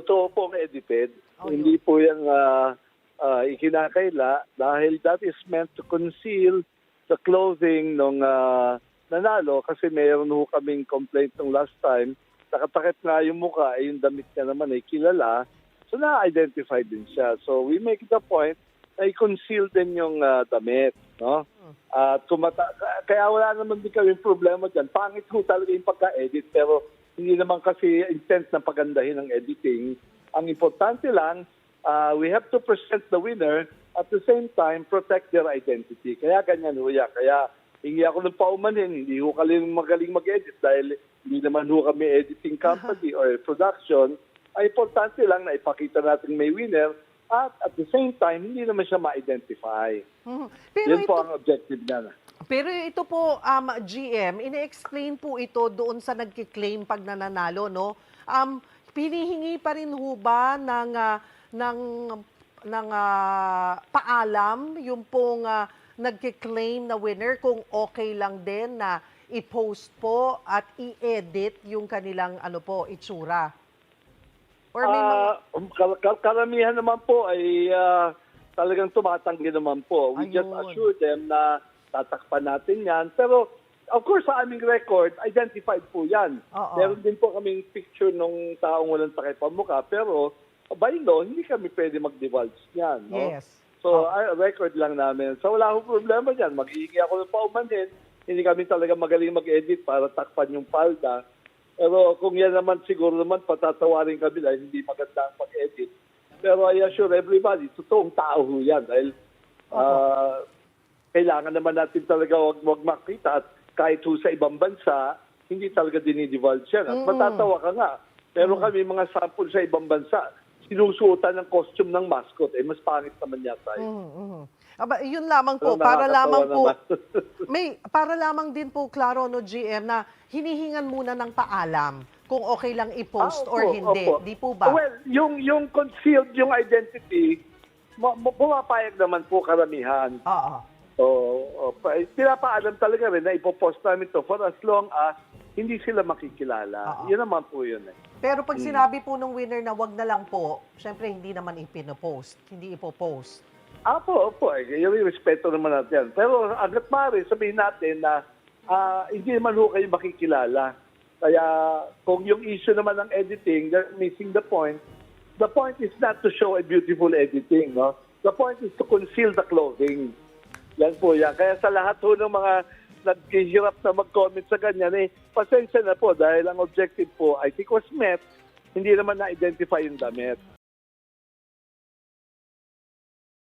totoo pong edited. Oh, Hindi po yan ah, ah, ikinakaila dahil that is meant to conceal the clothing ng nanalo kasi mayroon ho kaming complaint nung last time. Nakatakip nga yung mukha, eh, yung damit niya naman ay kilala. So na-identify din siya. So we make it a point na i-conceal din yung ah, damit. No? At kumata- kaya wala naman din kami problema dyan. Pangit ho talaga yung pagka-edit pero hindi naman kasi intent na pagandahin ng editing. Ang importante lang, ah, we have to present the winner at the same time protect their identity. Kaya ganyan ho yan. Kaya hingi ako ng paumanhin, hindi ho kami magaling mag-edit dahil hindi naman ho kami editing company or production. Ang importante lang na ipakita natin may winner at at the same time, hindi naman siya ma-identify. Mhm. Pero po ito, ang objective niya. Pero ito po, um, GM, ine-explain po ito doon sa nagkiklaim pag nananalo, no? Um, pinihingi pa rin ho ba ng, ah, ng, ng ah, paalam yung pong uh, nagkiklaim na winner kung okay lang din na i-post po at i-edit yung kanilang ano po, itsura? Or may mga... Ah, kar- kar- karamihan naman po ay ah, talagang tumatanggi naman po. We just Ayun. assure them na tatakpan natin yan. Pero of course sa aming record, identified po yan. Oo. Meron din po kaming picture nung taong walang takip ang mukha. Pero by law, hindi kami pwede mag-divulge niyan. No? Yes. So, ah, record lang namin. So, wala akong problema dyan. Maghihingi ako ng paumanhin. Hindi kami talaga magaling mag-edit para takpan yung palda. Pero kung yan naman, siguro naman, patatawarin kami dahil hindi maganda ang pag-edit. Pero I assure everybody, totoong tao ho yan. Dahil ah, kailangan naman natin talaga wag, wag makita at kahit ho sa ibang bansa, hindi talaga dinidivulge yan. At matatawa ka nga. Pero kami mga sample sa ibang bansa, sinusuotan ng costume ng mascot, eh mas pangit naman yata yun. Mhm, mhm. Aba, yun lamang po, Pero para lamang po, may, para lamang din po, klaro, no, GM, na hinihingan muna ng paalam kung okay lang i-post Ah, or opo, hindi. opo. Di po ba? Well, yung, yung concealed yung identity, ma- ma- pumapayag naman po karamihan. Oo. Oh, pa- pinapaalam talaga rin na ipopost namin to for as long as hindi sila makikilala. Oo. Yun naman po yun eh. Pero pag sinabi po ng winner na wag na lang po, syempre hindi naman ipinopost, hindi ipopost. Apo, opo. Eh, yung respeto naman natin yan. Pero agad maaari, sabihin natin na ah, hindi naman ho kayo makikilala. Kaya kung yung issue naman ng editing, they're missing the point. The point is not to show a beautiful editing, no? The point is to conceal the clothing. Yan po yan. Kaya sa lahat ho ng mga naghihirap na mag-comment sa ganyan, eh, pasensya na po dahil ang objective po, I think was met, hindi naman na-identify yung damit.